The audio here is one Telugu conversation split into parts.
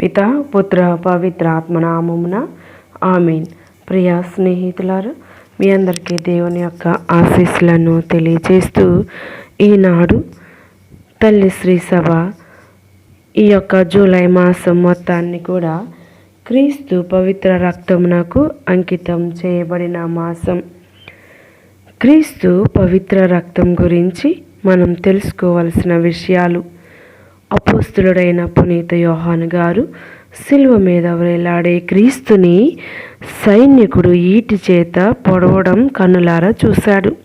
పిత పుత్ర పవిత్ర ఆత్మనామమున ఆమెన్. ప్రియ స్నేహితులారు మీ అందరికీ దేవుని యొక్క ఆశీస్సులను తెలియజేస్తూ ఈనాడు తల్లి శ్రీ సభ ఈ యొక్క జూలై మాసం మొత్తాన్ని కూడా క్రీస్తు పవిత్ర రక్తమునకు అంకితం చేయబడిన మాసం. క్రీస్తు పవిత్ర రక్తం గురించి మనం తెలుసుకోవలసిన విషయాలు అపోస్తులుడైన పునీత యోహాన్ గారు శిలువ మీద వేలాడే క్రీస్తుని సైనికుడు ఈటి చేత పొడవడం కన్నులారా చూశాడు.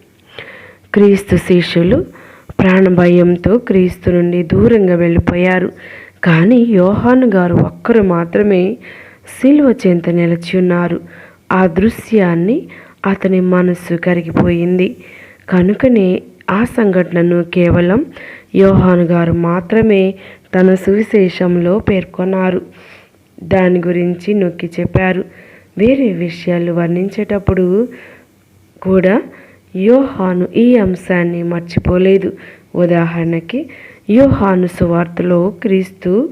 క్రీస్తు శిష్యులు ప్రాణభయంతో క్రీస్తు నుండి దూరంగా వెళ్ళిపోయారు. కానీ యోహాను గారు ఒక్కరు మాత్రమే శిలువ చెంత నిలిచి ఉన్నారు. ఆ దృశ్యాన్ని అతని మనస్సు కరిగిపోయింది. కనుకనే ఆ సంఘటనను కేవలం యోహాను గారు మాత్రమే తన సువిశేషంలో పేర్కొన్నారు. దాని గురించి నొక్కి చెప్పారు. వేరే విషయాలు వర్ణించేటప్పుడు కూడా యోహాను ఈ అంశాన్ని మర్చిపోలేదు. ఉదాహరణకి యోహాను సువార్తలో క్రీస్తు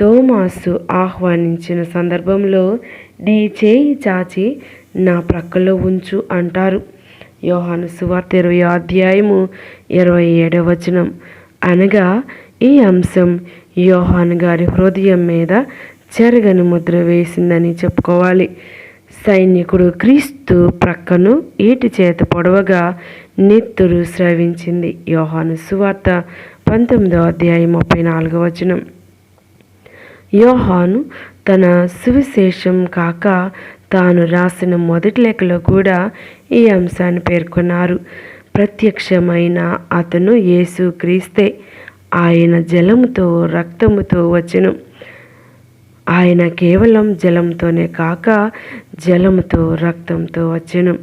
తోమాసు ఆహ్వానించిన సందర్భంలో నీ చేయి చాచి నా ప్రక్కలో ఉంచు అంటారు. యోహాను సువార్త ఇరవై అధ్యాయము ఇరవై ఏడవ వచనం. అనగా ఈ అంశం యోహాను గారి హృదయం మీద చెరగని ముద్ర వేసిందని చెప్పుకోవాలి. సైనికుడు క్రీస్తు ప్రక్కను ఈటి చేత పొడవగా నెత్తురు స్రవించింది. యోహాను సువార్త పంతొమ్మిదవ అధ్యాయం ముప్పై నాలుగవ వచనం. యోహాను తన సువిశేషం కాక తాను రాసిన మొదటి లేఖలో కూడా ఈ అంశాన్ని పేర్కొన్నారు. ప్రత్యక్షమైన అతను యేసు క్రీస్తే ఆయన జలముతో రక్తముతో వచ్చెను. ఆయన కేవలం జలంతోనే కాక జలముతో రక్తంతో వచ్చెను.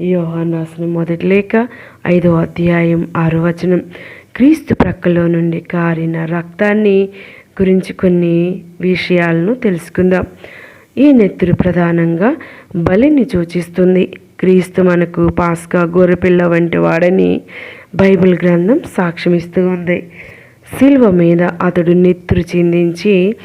యోహాన్ మొదటి లేఖ ఐదో అధ్యాయం ఆరో వచనం. క్రీస్తు ప్రక్కలో నుండి కారిన రక్తాన్ని గురించి కొన్ని విషయాలను తెలుసుకుందాం. ఈ నెత్తురు ప్రధానంగా బలిని సూచిస్తుంది. క్రీస్తు మనకు పాస్కా గొర్రెపిల్ల వంటి వాడని బైబిల్ గ్రంథం సాక్ష్యమిస్తూ ఉంది. శిల్వ మీద అతడు నెత్తురు చిందించి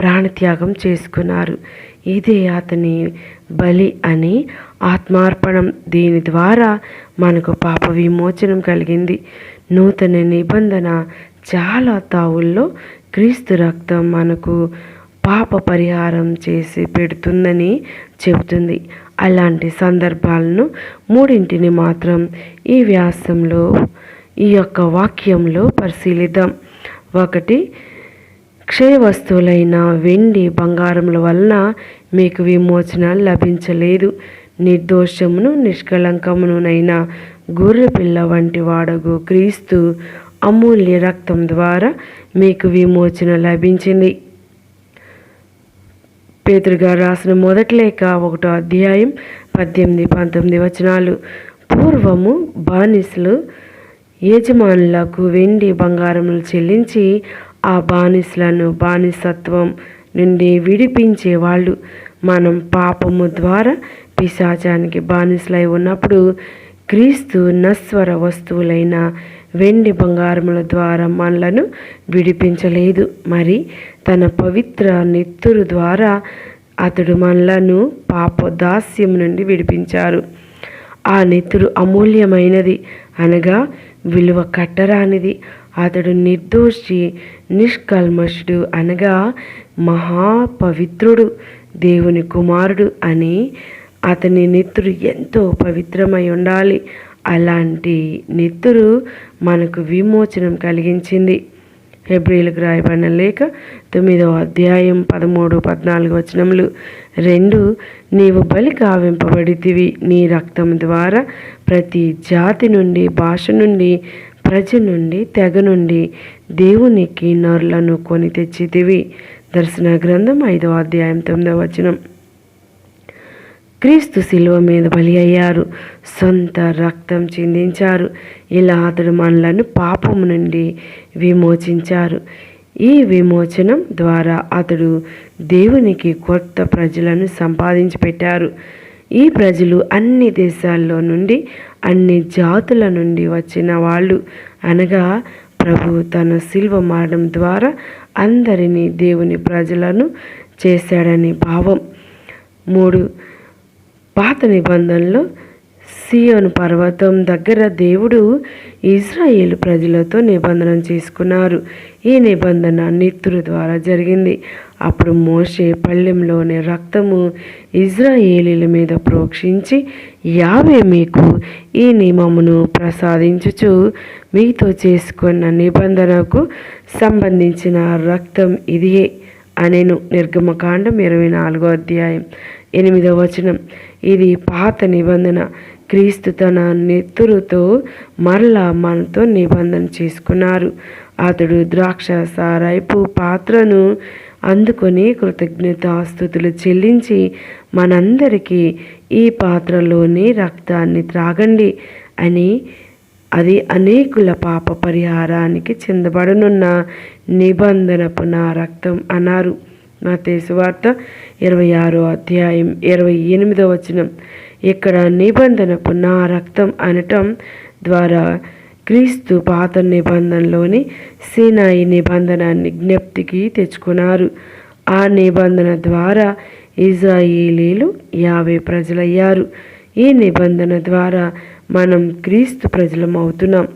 ప్రాణత్యాగం చేసుకున్నారు. ఇదే అతని బలి అని ఆత్మార్పణం. దీని ద్వారా మనకు పాప విమోచనం కలిగింది. నూతన నిబంధన చాలా తావుల్లో క్రీస్తు రక్తం మనకు పాప పరిహారం చేసి పెడుతుందని చెబుతుంది. అలాంటి సందర్భాలను మూడింటిని మాత్రం ఈ వ్యాసంలో ఈ యొక్క వాక్యంలో పరిశీలిద్దాం. ఒకటి క్షయ వస్తువులైన వెండి బంగారముల వలన మీకు విమోచన లభించలేదు. నిర్దోషమును నిష్కలంకమునునైన గొర్రె పిల్ల వంటి వాడగు క్రీస్తు అమూల్య రక్తం ద్వారా మీకు విమోచన లభించింది. పేతురుగారు రాసిన మొదటి లేఖ ఒకటో అధ్యాయం పద్దెనిమిది పంతొమ్మిది వచనాలు. పూర్వము బానిసలు యజమానులకు వెండి బంగారములు చెల్లించి ఆ బానిసలను బానిసత్వం నుండి విడిపించేవాళ్ళు. మనం పాపము ద్వారా పిశాచానికి బానిసలై ఉన్నప్పుడు క్రీస్తు నస్వర వస్తువులైన వెండి బంగారముల ద్వారా మనలను విడిపించలేదు. మరి తన పవిత్ర నెత్తురు ద్వారా అతడు మనలను పాపదాస్యం నుండి విడిపించారు. ఆ నెత్తురు అమూల్యమైనది అనగా విలువ కట్టరానిది. అతడు నిర్దోషి నిష్కల్మషుడు అనగా మహాపవిత్రుడు దేవుని కుమారుడు అని అతని నెత్తురు ఎంతో పవిత్రమై ఉండాలి. అలాంటి నెత్తురు మనకు విమోచనం కలిగించింది. హెబ్రిలకు రాయబడిన లేక తొమ్మిదవ అధ్యాయం పదమూడు పద్నాలుగు వచనములు. రెండు నీవు బలి కావింపబడితివి నీ రక్తం ద్వారా ప్రతి జాతి నుండి భాష నుండి ప్రజ నుండి తెగ నుండి దేవునికి నరులను కొని తెచ్చితివి. దర్శన గ్రంథం ఐదవ అధ్యాయం తొమ్మిదవ వచనం. క్రీస్తు శిలువ మీద బలి అయ్యారు. సొంత రక్తం చిందించారు. ఇలా అతడు మనలను పాపము నుండి విమోచించారు. ఈ విమోచనం ద్వారా అతడు దేవునికి కొత్త ప్రజలను సంపాదించి పెట్టారు. ఈ ప్రజలు అన్ని దేశాల్లో నుండి అన్ని జాతుల నుండి వచ్చిన వాళ్ళు. అనగా ప్రభు తన శిల్వ మారడం ద్వారా అందరినీ దేవుని ప్రజలను చేశాడని భావం. మూడు పాత నిబంధనలో సియోను పర్వతం దగ్గర దేవుడు ఇజ్రాయేల్ ప్రజలతో నిబంధన చేసుకున్నారు. ఈ నిబంధన నిత్తురు ద్వారా జరిగింది. అప్పుడు మోషే పళ్ళెంలోని రక్తము ఇజ్రాయేలీల మీద ప్రోక్షించి యావే మీకు ఈ నియమమును ప్రసాదించుచు మీతో చేసుకున్న నిబంధనకు సంబంధించిన రక్తం ఇదియే. అనేను. నిర్గమకాండం ఇరవై నాలుగో అధ్యాయం ఎనిమిదవ వచనం. ఇది పాత నిబంధన. క్రీస్తు తన నెత్తురుతో మరలా మనతో నిబంధన చేసుకున్నారు. అతడు ద్రాక్ష సారాయిపు పాత్రను అందుకొని కృతజ్ఞతాస్థుతులు చెల్లించి మనందరికీ ఈ పాత్రలోని రక్తాన్ని త్రాగండి అని అది అనేకుల పాప పరిహారానికి చెందబడనున్న నిబంధనపు నా రక్తం అన్నారు. నా వార్త ఇరవై ఆరో అధ్యాయం ఇరవై ఎనిమిదో వచనం. ఇక్కడ నిబంధనపు నా రక్తం అనటం ద్వారా క్రీస్తు పాత నిబంధనలోని సీనాయి నిబంధనాన్ని జ్ఞప్తికి తెచ్చుకున్నారు. ఆ నిబంధన ద్వారా ఇజ్రాయేలీలు యాభై ప్రజలయ్యారు. ఈ నిబంధన ద్వారా మనం క్రీస్తు ప్రజలం అవుతున్నాం.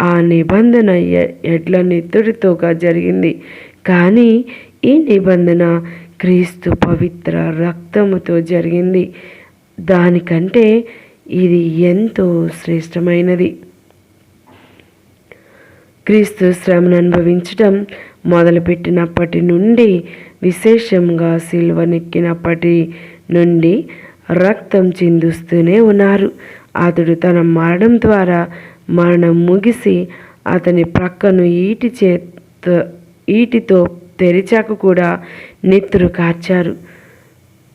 ఆ నిబంధన ఎడ్ల నెత్తుడితోగా జరిగింది. కానీ ఈ నిబంధన క్రీస్తు పవిత్ర రక్తముతో జరిగింది. దానికంటే ఇది ఎంతో శ్రేష్టమైనది. క్రీస్తు శ్రమను అనుభవించటం మొదలుపెట్టినప్పటి నుండి విశేషంగా సిల్వనెక్కినప్పటి నుండి రక్తం చిందుస్తూనే ఉన్నారు. అతడు తన మరణం ద్వారా మరణం ముగిసి అతని ప్రక్కను ఈటి చేత ఈటితో తెరిచాక కూడా నెత్తురు కార్చారు.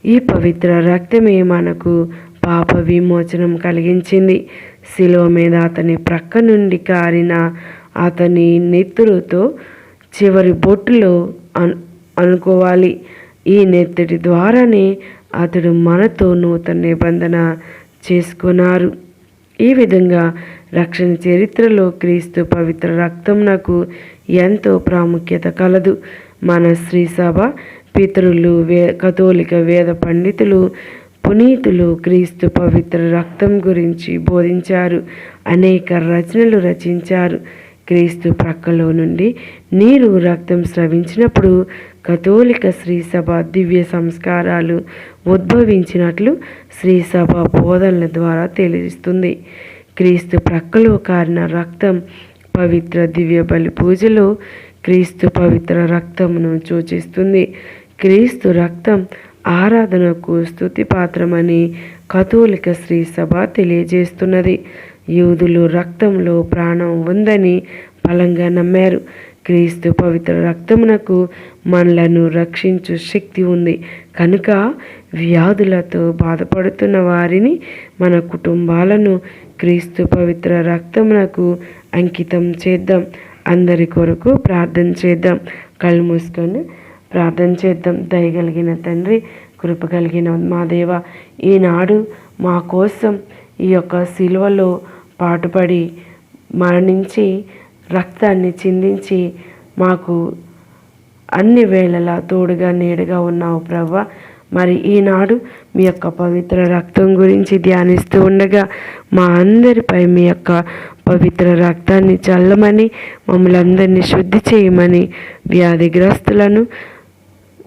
ఈ పవిత్ర రక్తమే మనకు పాప విమోచనం కలిగించింది. శిలువ మీద అతని ప్రక్క నుండి కారిన అతని నెత్తురుతో చివరి బొట్టులో అను అనుకోవాలి. ఈ నెత్తడి ద్వారానే అతడు మనతో నూతన నిబంధన చేసుకున్నారు. ఈ విధంగా రక్షణ చరిత్రలో క్రీస్తు పవిత్ర రక్తం నాకు ఎంతో ప్రాముఖ్యత కలదు. మన శ్రీ సభ పితరులు వే కథోలిక వేద పండితులు పునీతులు క్రీస్తు పవిత్ర రక్తం గురించి బోధించారు. అనేక రచనలు రచించారు. క్రీస్తు ప్రక్కలో నుండి నీరు రక్తం స్రవించినప్పుడు కథోలిక శ్రీసభ దివ్య సంస్కారాలు ఉద్భవించినట్లు శ్రీసభ బోధనల ద్వారా తెలియజేస్తుంది. క్రీస్తు ప్రక్కలో కారిన రక్తం పవిత్ర దివ్య బలి పూజలో క్రీస్తు పవిత్ర రక్తమును సూచిస్తుంది. క్రీస్తు రక్తం ఆరాధనకు స్థుతి పాత్రమని కథోలిక శ్రీ సభ తెలియజేస్తున్నది. యూదులు రక్తంలో ప్రాణం ఉందని బలంగా నమ్మారు. క్రీస్తు పవిత్ర రక్తమునకు మనలను రక్షించు శక్తి ఉంది. కనుక వ్యాధులతో బాధపడుతున్న వారిని మన కుటుంబాలను క్రీస్తు పవిత్ర రక్తమునకు అంకితం చేద్దాం. అందరి కొరకు ప్రార్థన చేద్దాం. కళ్ళు మూసుకొని ప్రార్థన చేద్దాం. దయగలిగిన తండ్రి కృప కలిగిన మా దేవ ఈనాడు మా కోసం ఈ యొక్క శిలువలో పాటుపడి మరణించి రక్తాన్ని చిందించి మాకు అన్ని వేళలా తోడుగా నీడగా ఉన్నావు ప్రభా మరి ఈనాడు మీ యొక్క పవిత్ర రక్తం గురించి ధ్యానిస్తూ ఉండగా మా అందరిపై మీ యొక్క పవిత్ర రక్తాన్ని చల్లమని మమ్మల్ని అందరినీ శుద్ధి చేయమని వ్యాధిగ్రస్తులను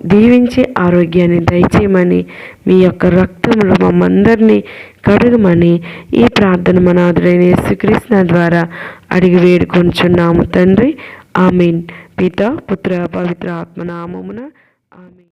దీవించి ఆరోగ్యాన్ని దయచేయమని మీ యొక్క రక్తంలో మమ్మందరినీ కడుగమని ఈ ప్రార్థన మనాథుడైన యేసుకృష్ణ ద్వారా అడిగి వేడుకొంచున్నాము తండ్రి. ఆమెన్. పిత పుత్ర పవిత్ర ఆత్మనామమున ఆమె